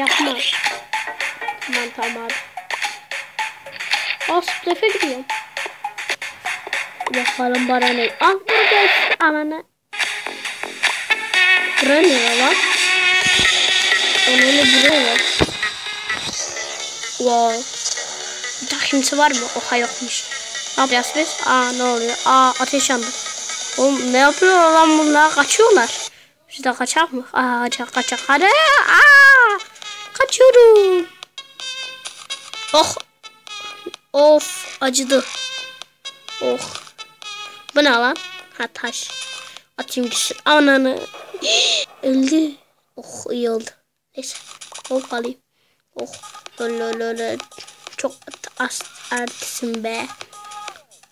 Yapma. Tamam tamam abi. Aa splafe gidiyorum. Bakalım bana ne. Ah burada ananı. Buraya ne lan? Ananı buraya var. Wow. Daha kimse var mı? Oha yokmuş. Ne yapacağız biz? Aa ne oluyor? Aa ateş yandı. Oğlum ne yapıyor lan bunlar? Kaçıyorlar. Biz de kaçak mı? Aa kaçak kaçak. Hadi. Aa! Kaçıyorum. Oh. Of acıdı. Oh. Bu ne lan? Ha taş. Atayım gitsin. Ananı. Öldü. Oh iyi oldu. Neyse. Oh alayım. Oh. Öyle. Çok az ertesin be.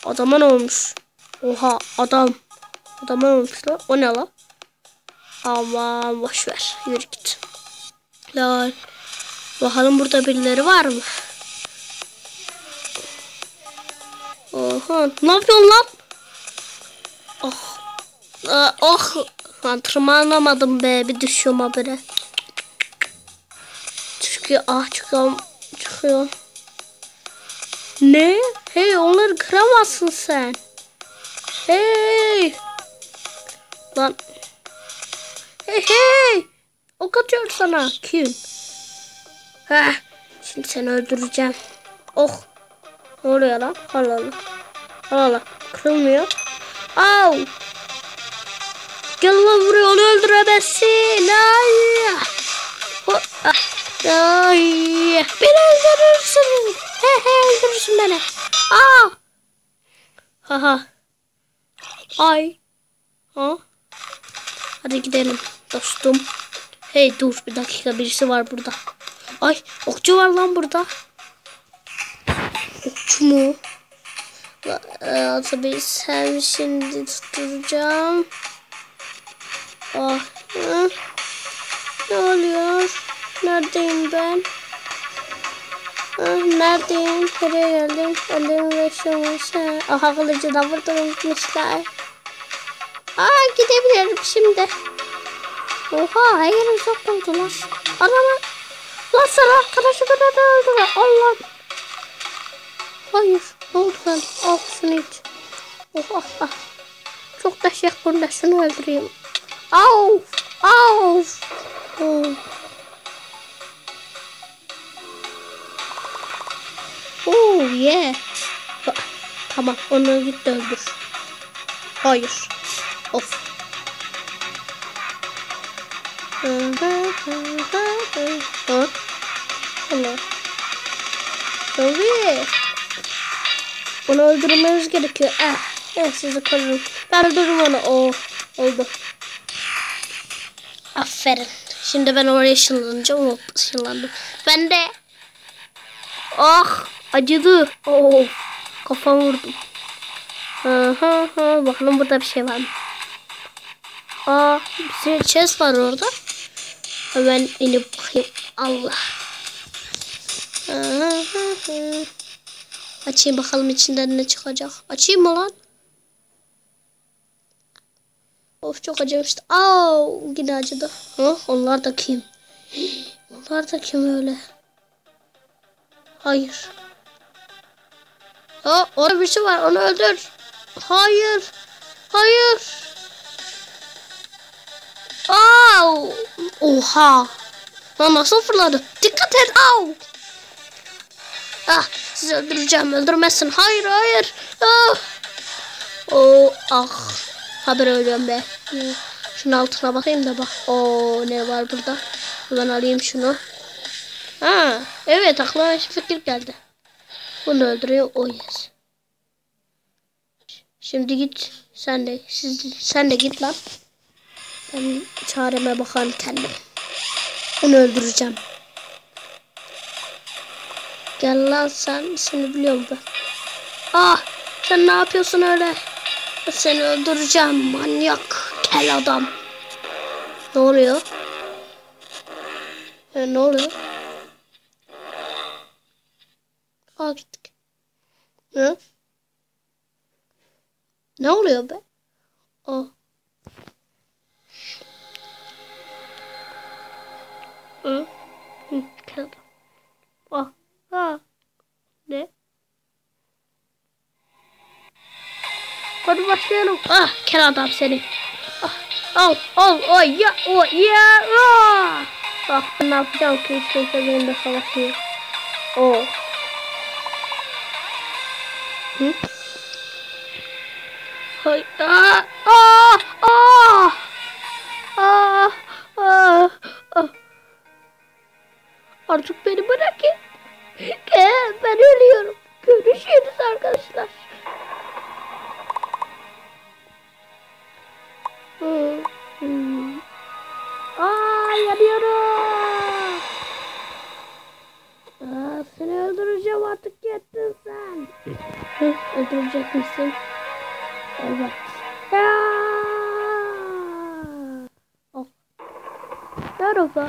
Adama ne olmuş? Oha adam. Adama ne olmuş lan? O ne lan? Aman boş ver. Yürü git. Lol. Bakalım burada birileri var mı? Oha. Ne yapıyorsun lan? Oh. Aa, oh. Lan be. Bir düşüyorum habire. Çıkıyor. Ah çıkıyorum. Çıkıyor. Ne? Hey onları kıramazsın sen. Hey. Lan. Hey hey. Ok atıyor sana. Kim? Heh. Şimdi seni öldüreceğim. Oh. Ne oluyor lan? Allah Allah. Allah Allah. Kırılmıyor. Au. Gel lan buraya onu öldüremezsin. Ay. Oh, ah. Ay. Beni öldürürsün. He he öldürürsün beni. Aa. Haha. Ay. Ha. Hadi gidelim dostum. Hey dur bir dakika birisi var burada. Ay okçu var lan burada. Okçu mu? Tabii sen şimdi tutturacağım. Ah. hı. Ne oluyor? Neredeyim ben? Ah, neredeyim? Nereye geldim? Ellerim uğraşıyormuş. ha. Aha kılıcı da burada unutmuşlar. Aa gidebilirim şimdi. Oha her yerim çok oldu lan. Lan sen arkadaşı kadar da öldü. Allah. Hayır. Ne oldu lan? Al şunu iç. Oha. Ah. Çok da şey bunda şunu öldüreyim. Oh. Oh yeah. Tamam onu git de öldür. Hayır. Of. Hı. Allah. Tabii. Onu öldürmemiz gerekiyor. Eh. Eh sizi korurum. Ben öldürürüm onu. Oh. Oldu. Aferin. Şimdi ben oraya ışınlanacağım. Hop ışınlandım. Ben de. Ah acıdı. Oh. Kafam vurdum. Hı hı. Bakalım burada bir şey var mı? Aa bir sürü chest var orada. Hemen inip bakayım. Allah. Açayım bakalım içinden ne çıkacak. Açayım mı lan? Of çok acımıştı. Au yine acıdı. Ha, onlar da kim? Onlar da kim öyle? Hayır. Ha, orada birisi var. Onu öldür. Hayır. Hayır. Au. Oha. Lan nasıl fırladı? Dikkat et. Au. Ah, sizi öldüreceğim. Öldürmezsin. Hayır, hayır. Ah. Oh, ah. Haber ölüyorum be. Şunun altına bakayım da bak. Oo ne var burada? Buradan alayım şunu. Ha, evet aklıma bir fikir geldi. Bunu öldürüyor. O yes. Şimdi git. Sen de siz sen de git lan. Ben çareme bakarım kendim. Onu öldüreceğim. Gel lan sen. Seni biliyorum ben. Ah sen ne yapıyorsun öyle? Seni öldüreceğim manyak kel adam. Ne oluyor? E, ne oluyor? Aa gittik. Ne? Ne oluyor be? Aa. Hı? Hı, kel adam. Ah, ah. Ne? Hadi başlayalım. Ah, kel adam seni. Ah, al, al, ay ya, o ya, ah. Bak ben ne yapacağım ki hiç kimse benimle savaşmıyor. O. Hı? Hay, ah, ah, ah. Ah, Hmm. Aa, yanıyorum. Aa, seni öldüreceğim artık yettin sen. Hı, öldürecek misin? Evet. Ya. Oh. Merhaba.